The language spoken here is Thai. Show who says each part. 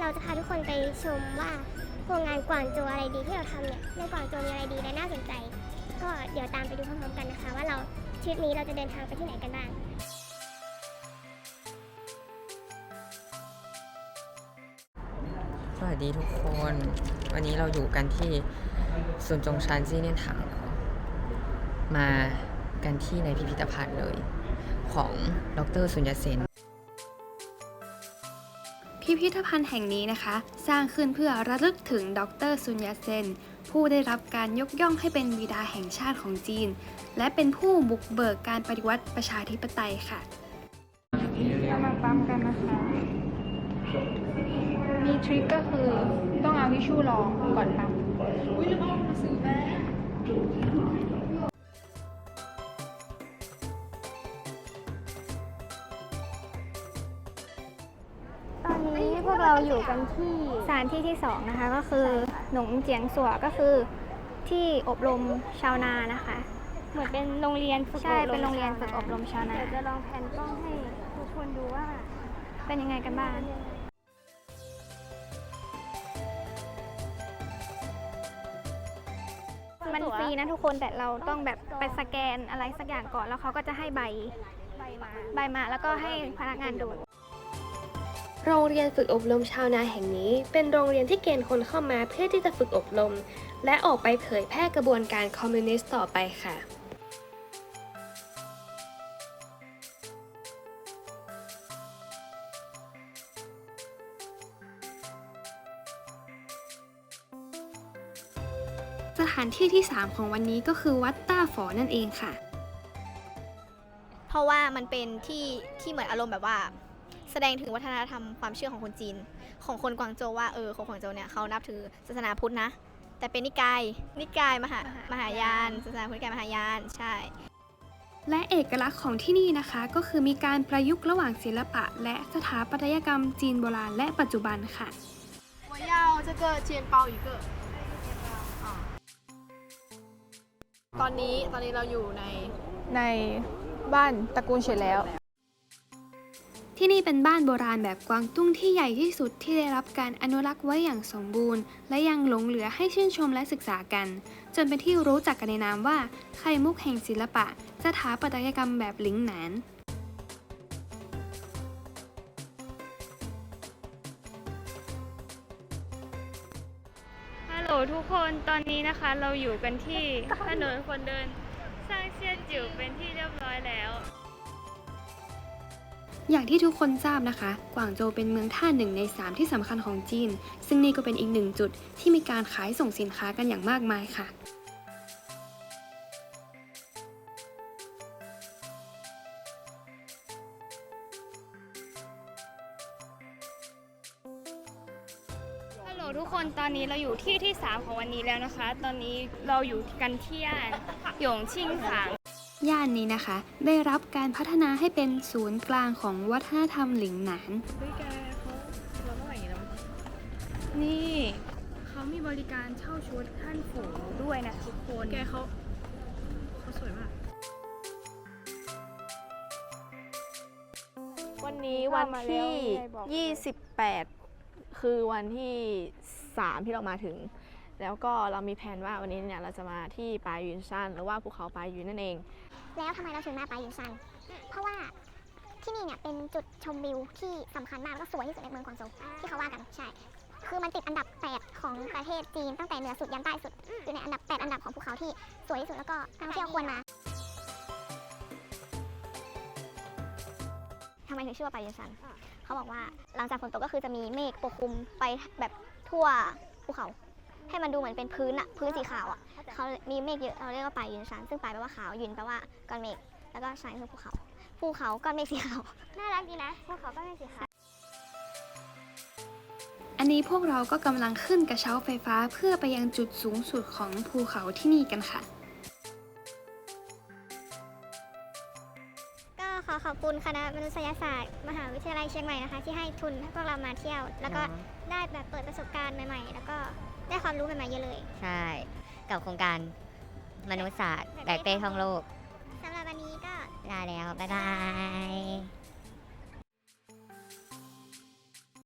Speaker 1: เราจะพาทุกคนไปชมว่าโครงงานกวางโจวอะไรดีที่เราทำเนี่ยในกวางโจวมีอะไรดีและน่าสนใจ ก็เดี๋ยวตามไปดูพร้อมๆกันนะคะ ว่าเราทริปนี้เราจะเดินทางไปที่ไหนกันบ้าง
Speaker 2: สวัสดีทุกคน วันนี้เราอยู่กันที่ศูนจงชานซีเนียนถังมากันที่ในพิพิธภัณฑ์เลย ของดรสุญญเซน
Speaker 3: พิพิธภัณฑ์แห่งนี้นะคะ สร้างขึ้นเพื่อระลึกถึงดรซุนยัตเซน ผู้ได้รับการยกย่องให้เป็นบิดาแห่งชาติของจีน และเป็นผู้บุกเบิกการปฏิวัติประชาธิปไตยค่ะ
Speaker 4: เรามาปั๊มกันนะคะ มีทริคก็คือต้องเอาทิชชู่รองก่อนปั๊ม
Speaker 1: ตอนนี้พวกเราอยู่กันที่สถานที่ที่สองนะคะก็คือหนงเจียงสัวก็คือที่อบรมชาวนานะคะ เหมือนเป็นโรงเรียนฝึกใช่เป็นโรงเรียนฝึกอบรมชาวนาเดี๋ยวจะลองแผนกล้องให้ทุกคนดูว่าเป็นยังไงกันบ้างมันฟรีนะทุกคนแต่เราต้องแบบไปสแกนอะไรสักอย่างก่อนแล้วเขาก็จะให้ใบใบมาแล้วก็ให้พนักงานดู
Speaker 3: โรงเรียนฝึกอบรมชาวนาแห่งนี้ เป็นโรงเรียนที่เกณฑ์คนเข้ามาเพื่อที่จะฝึกอบรม และออกไปเผยแพร่กระบวนการคอมมิวนิสต์ต่อไปค่ะสถานที่ที่ 3 ของวันนี้ก็คือวัดต้าฝอนั่นเองค่ะ
Speaker 5: เพราะว่ามันเป็นที่ที่เหมือนอารมณ์แบบว่า แสดงถึงวัฒนธรรมความเชื่อของคนจีน ของคนกวางโจวว่าเออคนกวางโจวเนี่ยเขานับถือศาสนาพุทธนะ แต่เป็นนิกายนิกายมหามหายานศาสนาพุทธนิกายมหายานใช่
Speaker 3: และเอกลักษณ์ของที่นี่นะคะ ก็คือมีการประยุกต์ระหว่างศิลปะ และสถาปัตยกรรมจีนโบราณและปัจจุบันค่ะ
Speaker 4: 我要这个煎包一个ตอนนี้ตอนนี้เราอยู่ในในบ้านตระกูลเฉยแล้ว
Speaker 3: ที่นี่เป็นบ้านโบราณแบบกวางตุ้งที่ใหญ่ที่สุดที่ได้รับการอนุรักษ์ไว้อย่างสมบูรณ์ และยังหลงเหลือให้ชื่นชมและศึกษากัน จนเป็นที่รู้จักกันในนามว่า ไข่มุกแห่งศิลปะ สถาปัตยกรรมแบบหลิงหนาน
Speaker 6: ฮัลโหลทุกคนตอนนี้นะคะเราอยู่กันที่ถนนคนเดินสร้างเชียนจิ๋วเป็นที่เรียบร้อยแล้ว
Speaker 3: อย่างที่ทุกคนทราบนะคะ กวางโจวเป็นเมืองท่าหนึ่งใน 3 ที่สำคัญของจีน ซึ่งนี่ก็เป็นอีกหนึ่งจุดที่มีการขายส่งสินค้ากันอย่างมากมายค่ะ
Speaker 6: ฮัลโหลทุกคนตอนนี้เราอยู่ที่ที่ 3 ของวันนี้แล้วนะคะ ตอนนี้เราอยู่กันที่ย่านหยงชิงถาง
Speaker 3: ย่านนี้นะคะ ได้รับการพัฒนาให้เป็นศูนย์กลางของวัฒนธรรมหลิงหนาน
Speaker 6: นี่เขามีบริการเช่าชุดท่านฝูด้วยนะทุกคน
Speaker 4: แกเขาเขาสวยมาก
Speaker 7: วันนี้วันที่28 คือวันที่ 3 ที่เรามาถึง แล้วก็เรามีแผนว่าวันนี้เนี่ยเราจะมาที่ปายยุนซันหรือว่าภูเขาปายยุนนั่นเอง
Speaker 1: แล้วทำไมเราถึงมาปายินซัน เพราะว่าที่นี่เนี่ยเป็นจุดชมวิวที่สำคัญมากแล้วก็สวยที่สุดในเมืองกวางโจวที่เขาว่ากันใช่ คือมันติดอันดับ 8 ของประเทศจีนตั้งแต่เหนือสุดยันใต้สุด อยู่ในอันดับ 8 อันดับของภูเขาที่สวยที่สุดแล้วก็นักท่องเที่ยวควรมาทำไมถึงชื่อว่าปายินซัน เขาบอกว่าหลังจากฝนตกก็คือจะมีเมฆปกคลุมไปแบบทั่วภูเขา ให้มันดูเหมือนเป็นพื้นอะพื้นสีขาวอะเขามีเมฆเยอะเราเรียกว่าปลายยืนชันซึ่งปลายแปลว่าขาวยืนแปลว่าก้อนเมฆแล้วก็ชันคือภูเขาภูเขาก้อนเมฆสีขาวน่ารักดีนะภูเขาก้อนเมฆสีขาว
Speaker 3: อันนี้พวกเราก็กำลังขึ้นกระเช้าไฟฟ้าเพื่อไปยังจุดสูงสุดของภูเขาที่นี่กันค่ะ
Speaker 1: คุณคณะมนุษยศาสตร์ มหาวิทยาลัยเชียงใหม่นะคะ ที่ให้ทุนให้พวกเรามาเที่ยว แล้วก็ได้แบบเปิดประสบการณ์ใหม่ๆ แล้วก็ได้ความรู้ใหม่ๆเยอะเลย
Speaker 8: ใช่ กับโครงการมนุษยศาสตร์แบกเป้ท่องโลก
Speaker 1: สำหรับวันนี้ก็
Speaker 8: ได้แล้วบ๊ายบาย